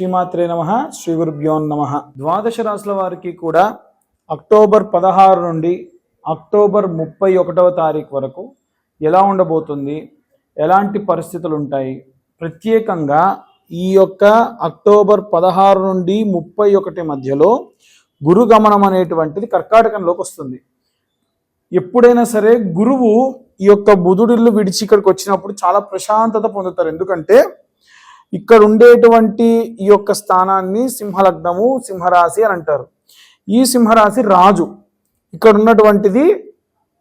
శ్రీమాత్రే నమ శ్రీ గురుభ్యో నమ. ద్వాదశ రాశుల వారికి కూడా అక్టోబర్ పదహారు నుండి అక్టోబర్ ముప్పై ఒకటవ తారీఖు వరకు ఎలా ఉండబోతుంది? ఎలాంటి పరిస్థితులు ఉంటాయి? ప్రత్యేకంగా ఈ యొక్క అక్టోబర్ పదహారు నుండి ముప్పై ఒకటి మధ్యలో గురు గమనం అనేటువంటిది కర్కాటకంలోకి వస్తుంది. ఎప్పుడైనా సరే గురువు ఈ యొక్క బుధుడిల్లు విడిచి ఇక్కడికి వచ్చినప్పుడు చాలా ప్రశాంతత పొందుతారు. ఎందుకంటే ఇక్కడ ఉండేటువంటి ఈ యొక్క స్థానాన్ని సింహలగ్నము సింహరాశి అని అంటారు. ఈ సింహరాశి రాజు. ఇక్కడ ఉన్నటువంటిది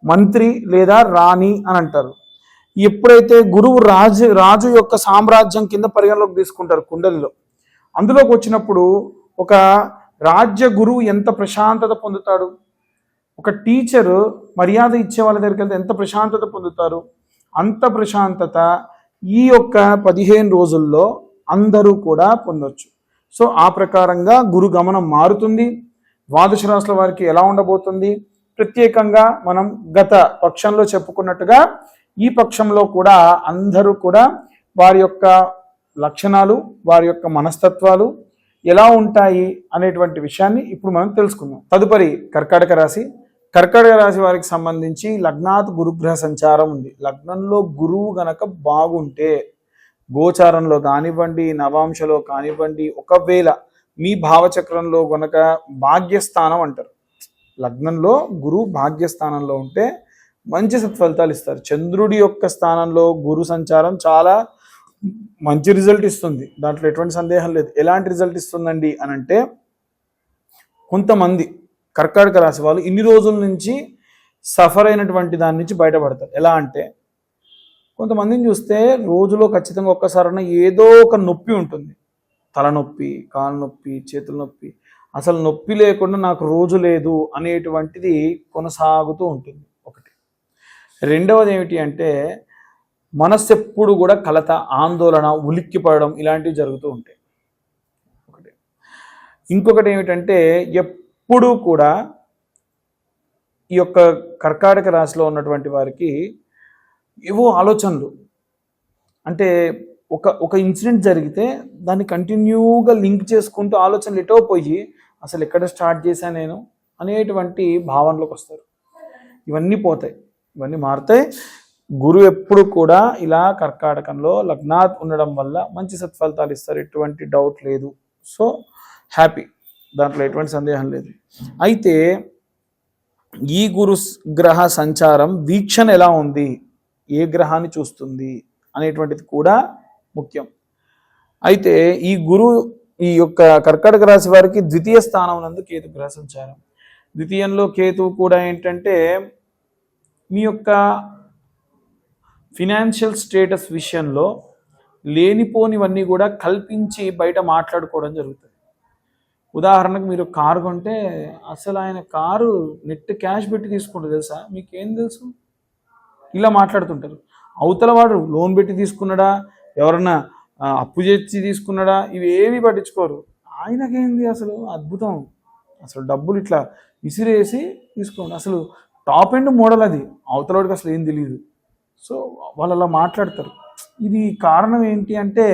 మంత్రి లేదా రాణి అని అంటారు. ఎప్పుడైతే గురువు రాజు రాజు యొక్క సామ్రాజ్యం కింద పరిగణలోకి తీసుకుంటారు కుండలిలో. అందులోకి వచ్చినప్పుడు ఒక రాజ్య గురువు ఎంత ప్రశాంతత పొందుతాడు? ఒక టీచరు మర్యాద ఇచ్చే వాళ్ళ దగ్గరికి వెళ్తే ఎంత ప్రశాంతత పొందుతారు? అంత ప్రశాంతత ఈ యొక్క పదిహేను రోజుల్లో అందరూ కూడా పొందొచ్చు. సో ఆ ప్రకారంగా గురు గమనం మారుతుంది. ద్వాదశ రాశుల వారికి ఎలా ఉండబోతుంది? ప్రత్యేకంగా మనం గత పక్షంలో చెప్పుకున్నట్టుగా ఈ పక్షంలో కూడా అందరూ కూడా వారి యొక్క లక్షణాలు వారి యొక్క మనస్తత్వాలు ఎలా ఉంటాయి అనేటువంటి విషయాన్ని ఇప్పుడు మనం తెలుసుకుందాం. తదుపరి కర్కాటక రాశి. కర్కటక రాశి వారికి సంబంధించి లగ్నాత్ గురుగ్రహ సంచారం ఉంది. లగ్నంలో గురువు గనక బాగుంటే గోచారంలో కానివ్వండి నవాంశలో కానివ్వండి ఒకవేళ మీ భావచక్రంలో గనక భాగ్యస్థానం అంటారు. లగ్నంలో గురువు భాగ్యస్థానంలో ఉంటే మంచి సత్ఫలితాలు ఇస్తారు. చంద్రుడి యొక్క స్థానంలో గురు సంచారం చాలా మంచి రిజల్ట్ ఇస్తుంది. దాంట్లో ఎటువంటి సందేహం లేదు. ఎలాంటి రిజల్ట్ ఇస్తుందండి అని అంటే కొంతమంది కర్కాటక రాశి వాళ్ళు ఇన్ని రోజుల నుంచి సఫర్ అయినటువంటి దాని నుంచి బయటపడతారు. ఎలా అంటే కొంతమందిని చూస్తే రోజులో ఖచ్చితంగా ఒక్కసారైనా ఏదో ఒక నొప్పి ఉంటుంది. తలనొప్పి కాళ్ళ నొప్పి చేతుల నొప్పి అసలు నొప్పి లేకుండా నాకు రోజు లేదు అనేటువంటిది కొనసాగుతూ ఉంటుంది ఒకటి. రెండవది ఏమిటి అంటే మనస్సు ఎప్పుడు కూడా కలత ఆందోళన ఉలిక్కి పడడం ఇలాంటివి జరుగుతూ ఉంటాయి. ఒకటి. ఇంకొకటి ఏమిటంటే ఎప్పుడు కూడా ఈ యొక్క కర్కాటక రాశిలో ఉన్నటువంటి వారికి ఏవో ఆలోచనలు. అంటే ఒక ఒక ఇన్సిడెంట్ జరిగితే దాన్ని కంటిన్యూగా లింక్ చేసుకుంటూ ఆలోచనలు ఎటో పోయి అసలు ఎక్కడ స్టార్ట్ చేశాను నేను అనేటువంటి భావనలోకి వస్తారు. ఇవన్నీ పోతాయి. ఇవన్నీ మారుతాయి. గురువు ఎప్పుడు కూడా ఇలా కర్కాటకంలో లగ్నాత్ ఉండడం వల్ల మంచి సత్ఫలితాలు ఇస్తారు. ఎటువంటి డౌట్ లేదు. So happy. దాంట్లో ఎటువంటి సందేహం లేదు. అయితే ఈ గురు గ్రహ సంచారం వీక్షణ ఎలా ఉంది? ఏ గ్రహాన్ని చూస్తుంది? అనేటువంటిది కూడా ముఖ్యం. అయితే ఈ గురు ఈ యొక్క కర్కాటక రాశి వారికి ద్వితీయ స్థానం నందు కేతు గ్రహ సంచారం. ద్వితీయంలో కేతువు కూడా ఏంటంటే మీ యొక్క ఫినాన్షియల్ స్టేటస్ విషయంలో లేనిపోనివన్నీ కూడా కల్పించి బయట మాట్లాడుకోవడం జరుగుతుంది. ఉదాహరణకు మీరు కారు కొంటే అసలు ఆయన కారు నెట్ క్యాష్ పెట్టి తీసుకుంటారు తెలుసా? మీకేం తెలుసు? ఇలా మాట్లాడుతుంటారు. అవతల వాడు లోన్ పెట్టి తీసుకున్నాడా? ఎవరన్నా అప్పు చేసి తీసుకున్నాడా? ఇవి ఏవి పట్టించుకోరు. ఆయనకేంది అసలు అద్భుతం? అసలు డబ్బులు ఇట్లా విసిరేసి తీసుకోండి. అసలు టాప్ ఎండ్ మోడల్ అది. అవతల వాడికి అసలు ఏం తెలియదు సో వాళ్ళు అలా మాట్లాడతారు. ఇది కారణం ఏంటి అంటే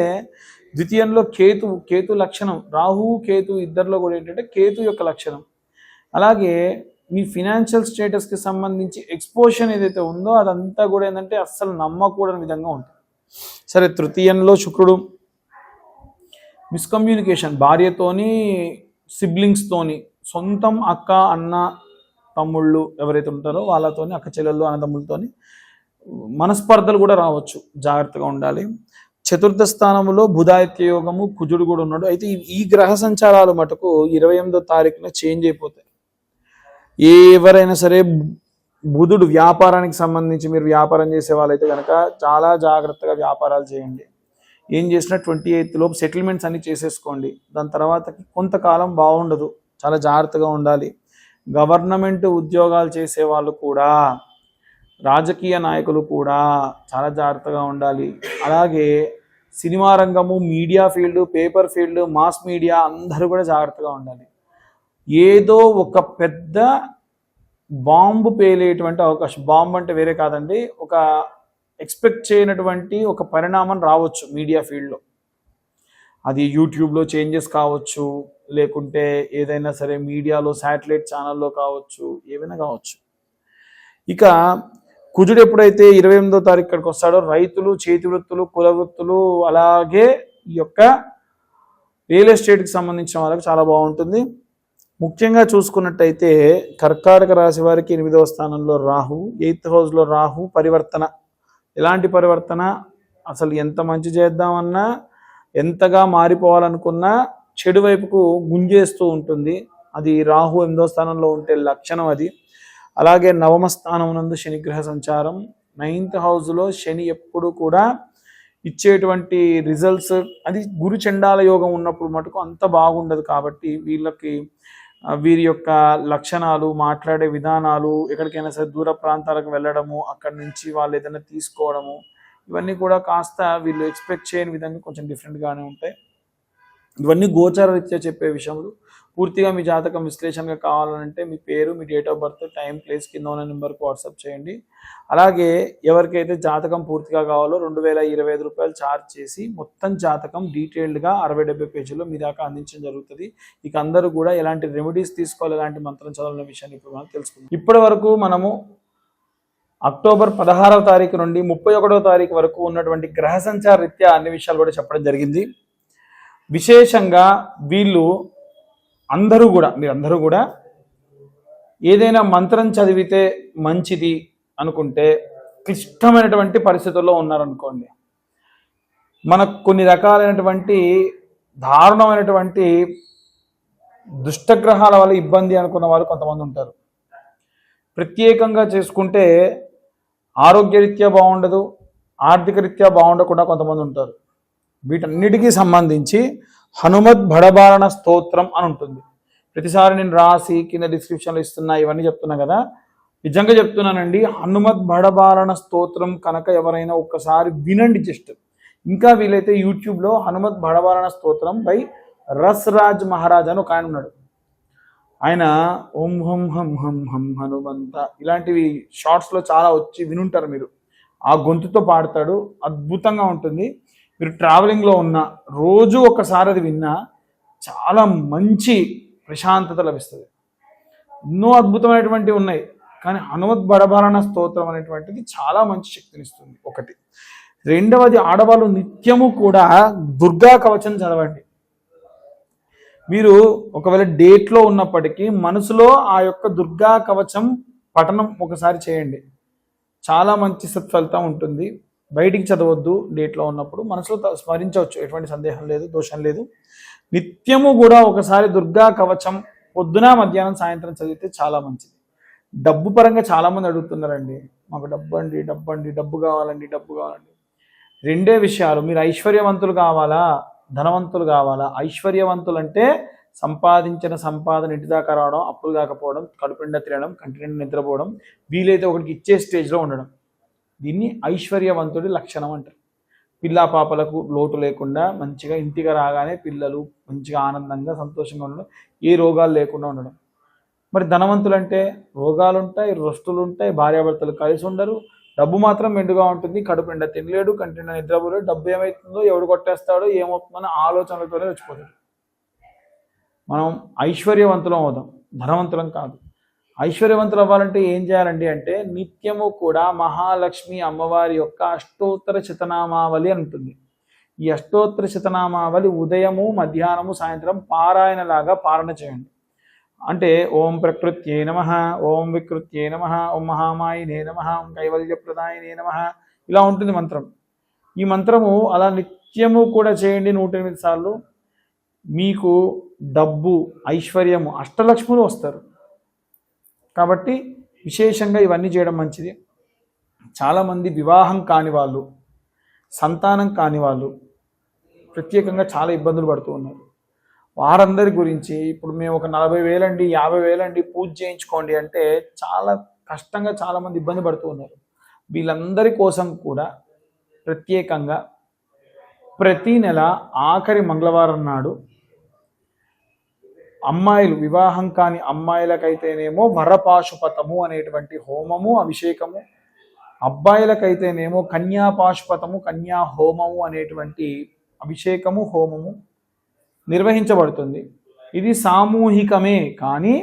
ద్వితీయంలో కేతు కేతు లక్షణం. రాహు కేతు ఇద్దరిలో కూడా ఏంటంటే కేతు యొక్క లక్షణం. అలాగే మీ ఫినాన్షియల్ స్టేటస్కి సంబంధించి ఎక్స్పోషన్ ఏదైతే ఉందో అదంతా కూడా ఏంటంటే అస్సలు నమ్మకూడని విధంగా ఉంటుంది. సరే తృతీయంలో శుక్రుడు. మిస్కమ్యూనికేషన్ భార్యతోని సిబ్లింగ్స్తోని సొంతం అక్క అన్న తమ్ముళ్ళు ఎవరైతే ఉంటారో వాళ్ళతోని అక్క చెల్లెళ్ళు అన్నదమ్ములతోని మనస్పర్ధలు కూడా రావచ్చు. జాగ్రత్తగా ఉండాలి. చతుర్థ స్థానంలో బుధాదిత్య యోగము కుజుడు కూడా ఉన్నాడు. అయితే ఈ- ఈ గ్రహ సంచారాలు మటుకు ఇరవై ఎనిమిదో తారీఖున చేంజ్ అయిపోతాయి. ఎవరైనా సరే బుధుడు వ్యాపారానికి సంబంధించి మీరు వ్యాపారం చేసే వాళ్ళైతే కనుక చాలా జాగ్రత్తగా వ్యాపారాలు చేయండి. ఏం చేసినా ట్వంటీ ఎయిత్ లోపు సెటిల్మెంట్స్ అన్ని చేసేసుకోండి. దాని తర్వాత కొంతకాలం బాగుండదు. చాలా జాగ్రత్తగా ఉండాలి. గవర్నమెంట్ ఉద్యోగాలు చేసే వాళ్ళు కూడా రాజకీయ నాయకులు కూడా చాలా జాగ్రత్తగా ఉండాలి. అలాగే సినిమా రంగము media field paper field mass media అందరూ కూడా జాగ్రత్తగా ఉండాలి. ఏదో ఒక పెద్ద బాంబు పేలేటువంటి అవకాశం బాంబు అంటే వేరే కాదండి ఒక ఎక్స్పెక్ట్ చేయనటువంటి ఒక పరిణామం రావచ్చు మీడియా ఫీల్డ్లో. అది యూట్యూబ్లో చేంజెస్ కావచ్చు లేకుంటే ఏదైనా సరే మీడియాలో శాటిలైట్ ఛానల్లో కావచ్చు ఏవైనా కావచ్చు. ఇక కుజుడు ఎప్పుడైతే ఇరవై ఎనిమిదో తారీఖు ఇక్కడికి వస్తాడో రైతులు చేతి వృత్తులు కుల వృత్తులు అలాగే ఈ యొక్క రియల్ ఎస్టేట్కి సంబంధించిన వాళ్ళకి చాలా బాగుంటుంది. ముఖ్యంగా చూసుకున్నట్టయితే కర్కాటక రాశి వారికి ఎనిమిదవ స్థానంలో రాహు ఎయిత్ హౌస్లో రాహు పరివర్తన. ఎలాంటి పరివర్తన? అసలు ఎంత మంచి చేద్దామన్నా ఎంతగా మారిపోవాలనుకున్నా చెడు వైపుకు గుంజేస్తూ ఉంటుంది. అది రాహు ఎనిమిదో స్థానంలో ఉంటే లక్షణం అది. అలాగే నవమ స్థానం నందు శనిగ్రహ సంచారం. నైన్త్ హౌస్లో శని ఎప్పుడు కూడా ఇచ్చేటువంటి రిజల్ట్స్ అది గురు చండాల యోగం ఉన్నప్పుడు మటుకు అంత బాగుండదు కాబట్టి వీళ్ళకి వీరి యొక్క లక్షణాలు మాట్లాడే విధానాలు ఎక్కడికైనా సరే దూర ప్రాంతాలకు వెళ్ళడము అక్కడి నుంచి వాళ్ళు ఏదైనా తీసుకోవడము ఇవన్నీ కూడా కాస్త వీళ్ళు ఎక్స్పెక్ట్ చేయని విధంగా కొంచెం డిఫరెంట్గానే ఉంటాయి. ఇవన్నీ గోచార రీత్యా చెప్పే విషయంలో పూర్తిగా మీ జాతకం విశ్లేషణగా కావాలంటే మీ పేరు మీ date of birth time place కింద ఉన్న నెంబర్కి వాట్సాప్ చేయండి. అలాగే ఎవరికైతే జాతకం పూర్తిగా కావాలో రెండు వేల ఇరవై ఐదు రూపాయలు ఛార్జ్ చేసి మొత్తం జాతకం డీటెయిల్డ్గా అరవై డెబ్బై పేజీలో మీ దాకా అందించడం జరుగుతుంది. ఇక అందరూ కూడా ఎలాంటి రెమెడీస్ తీసుకోవాలి ఎలాంటి మంత్రం చదవాలనే విషయాన్ని ఇప్పుడు మనం తెలుసుకుందాం. ఇప్పటి వరకు మనము అక్టోబర్ పదహారవ తారీఖు నుండి ముప్పై ఒకటవ తారీఖు వరకు ఉన్నటువంటి గ్రహ సంచార రీత్యా అన్ని విషయాలు కూడా చెప్పడం జరిగింది. విశేషంగా వీళ్ళు అందరూ కూడా మీరందరూ కూడా ఏదైనా మంత్రం చదివితే మంచిది అనుకుంటే క్లిష్టమైనటువంటి పరిస్థితుల్లో ఉన్నారనుకోండి. మనకు కొన్ని రకాలైనటువంటి దారుణమైనటువంటి దుష్టగ్రహాల వల్ల ఇబ్బంది అనుకున్న వాళ్ళు కొంతమంది ఉంటారు. ప్రత్యేకంగా చేసుకుంటే ఆరోగ్యరీత్యా బాగుండదు ఆర్థిక రీత్యా బాగుండకుండా కొంతమంది ఉంటారు. వీటన్నిటికీ సంబంధించి హనుమద్ భడబారణ స్తోత్రం అని ఉంటుంది. ప్రతిసారి నేను రాసి కింద డిస్క్రిప్షన్లో ఇస్తున్నా ఇవన్నీ చెప్తున్నా కదా. నిజంగా చెప్తున్నానండి హనుమద్ భడబారణ స్తోత్రం కనుక ఎవరైనా ఒక్కసారి వినండి జస్ట్. ఇంకా వీలైతే యూట్యూబ్లో హనుమద్ భడబారణ స్తోత్రం బై రస్రాజ్ మహారాజ్ అని ఒక ఆయన ఉన్నాడు. ఆయన ఓం హం హం హం హం హనుమంత ఇలాంటివి షార్ట్స్లో చాలా వచ్చి వినుంటారు మీరు. ఆ గొంతుతో పాడతాడు అద్భుతంగా ఉంటుంది. మీరు ట్రావెలింగ్లో ఉన్న రోజు ఒకసారి అది విన్నా చాలా మంచి ప్రశాంతత లభిస్తుంది. ఎన్నో అద్భుతమైనటువంటివి ఉన్నాయి కానీ హనుమత్ బడభరణ స్తోత్రం అనేటువంటిది చాలా మంచి శక్తినిస్తుంది. ఒకటి. రెండవది ఆడవాళ్ళు నిత్యము కూడా దుర్గా కవచం చదవండి. మీరు ఒకవేళ డేట్లో ఉన్నప్పటికీ మనసులో ఆ యొక్క దుర్గా కవచం పఠనం ఒకసారి చేయండి. చాలా మంచి సత్ఫలితం ఉంటుంది. బయటికి చదవద్దు డేట్లో ఉన్నప్పుడు మనసులో త- స్మరించవచ్చు. ఎటువంటి సందేహం లేదు దోషం లేదు. నిత్యము కూడా ఒకసారి దుర్గా కవచం పొద్దున మధ్యాహ్నం సాయంత్రం చదివితే చాలా మంచిది. డబ్బు పరంగా చాలామంది అడుగుతున్నారండి. మాకు డబ్బు అండి డబ్బు అండి డబ్బు కావాలండి డబ్బు కావాలండి. రెండే విషయాలు. మీరు ఐశ్వర్యవంతులు కావాలా? ధనవంతులు కావాలా? ఐశ్వర్యవంతులు అంటే సంపాదించిన సంపాదన ఇంటిదాకా రావడం అప్పులు కాకపోవడం కడుపు నిండా తినడం కంటి నిండా నిద్రపోవడం వీలైతే ఒకటికి ఇచ్చే స్టేజ్లో ఉండడం. దీన్ని ఐశ్వర్యవంతుడి లక్షణం అంటారు. పిల్లా పాపలకు లోటు లేకుండా మంచిగా ఇంటికి రాగానే పిల్లలు మంచిగా ఆనందంగా సంతోషంగా ఉండడం ఏ రోగాలు లేకుండా ఉండడం. మరి ధనవంతులు అంటే రోగాలు ఉంటాయి రొస్తులు ఉంటాయి భార్యాభర్తలు కలిసి ఉండరు డబ్బు మాత్రం మెండుగా ఉంటుంది కడుపు నిండా తినలేడు కంటి నిండా నిద్రపోలేడు డబ్బు ఏమవుతుందో ఎవడు కొట్టేస్తాడో ఏమవుతుందో ఆలోచనలతోనే వచ్చిపోతాడు మనం ఐశ్వర్యవంతులం అవుదాం ధనవంతులం కాదు. ఐశ్వర్యవంతులు అవ్వాలంటే ఏం చేయాలండి అంటే నిత్యము కూడా మహాలక్ష్మి అమ్మవారి యొక్క అష్టోత్తర చితనామావళి అంటుంది ఉంటుంది. ఈ అష్టోత్తర చితనామావళి ఉదయము మధ్యాహ్నము సాయంత్రం పారాయణలాగా పారణ చేయండి. అంటే ఓం ప్రకృత్యే నమ ఓం వికృత్యే నమ ఓం మహామాయినే నమ ఓం కైవల్యప్రదాయనే నమ ఇలా ఉంటుంది మంత్రం. ఈ మంత్రము అలా నిత్యము కూడా చేయండి నూట ఎనిమిది సార్లు. మీకు డబ్బు ఐశ్వర్యము అష్టలక్ష్ములు వస్తారు. కాబట్టి విశేషంగా ఇవన్నీ చేయడం మంచిది. చాలామంది వివాహం కాని వాళ్ళు సంతానం కాని వాళ్ళు ప్రత్యేకంగా చాలా ఇబ్బందులు పడుతూ ఉన్నారు. వారందరి గురించి ఇప్పుడు మేము ఒక నలభై వేలండి యాభై వేలండి పూజ చేయించుకోండి అంటే చాలా కష్టంగా చాలామంది ఇబ్బంది పడుతూ ఉన్నారు. వీళ్ళందరి కోసం కూడా ప్రత్యేకంగా ప్రతి నెల ఆఖరి మంగళవారం నాడు అమ్మాయిలు వివాహం కాని అమ్మాయిలకైతేనేమో వరపాశుపతము అనేటువంటి హోమము అభిషేకము. అబ్బాయిలకైతేనేమో కన్యాపాశుపతము కన్యా హోమము అనేటువంటి అభిషేకము హోమము నిర్వహించబడుతుంది. ఇది సామూహికమే కానీ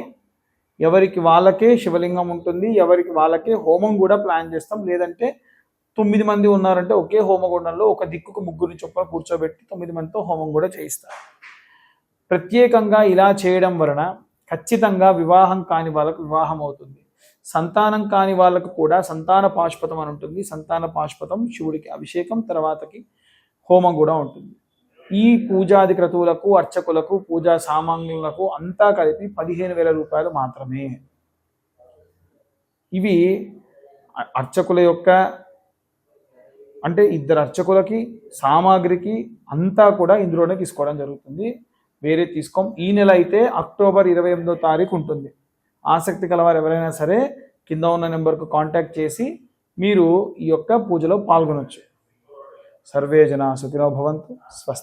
ఎవరికి వాళ్ళకే శివలింగం ఉంటుంది ఎవరికి వాళ్ళకే హోమం కూడా ప్లాన్ చేస్తాం. లేదంటే తొమ్మిది మంది ఉన్నారంటే ఒకే హోమగుండంలో ఒక దిక్కుకు ముగ్గురిని చొప్పున కూర్చోబెట్టి తొమ్మిది మందితో హోమం కూడా చేయిస్తారు. ప్రత్యేకంగా ఇలా చేయడం వలన ఖచ్చితంగా వివాహం కాని వాళ్ళకు వివాహం అవుతుంది. సంతానం కాని వాళ్ళకు కూడా సంతాన పాశుపతం అని ఉంటుంది. సంతాన పాశుపతం శివుడికి అభిషేకం తర్వాతకి హోమం కూడా ఉంటుంది. ఈ పూజాది క్రతువులకు అర్చకులకు పూజా సామాన్యులకు అంతా కలిపి పదిహేను వేల రూపాయలు మాత్రమే. ఇవి అర్చకుల యొక్క అంటే ఇద్దరు అర్చకులకి సామాగ్రికి అంతా కూడా ఇందులోనే తీసుకోవడం జరుగుతుంది. వేరే తీసుకోం. ఈ నెల అయితే అక్టోబర్ ఇరవై ఎనిమిదో తారీఖు ఉంటుంది. ఆసక్తి కలవారు ఎవరైనా సరే కింద ఉన్న నెంబర్కు కాంటాక్ట్ చేసి మీరు ఈ యొక్క పూజలో పాల్గొనవచ్చు సర్వే జన సుఖినో భవంతు. స్వస్తి.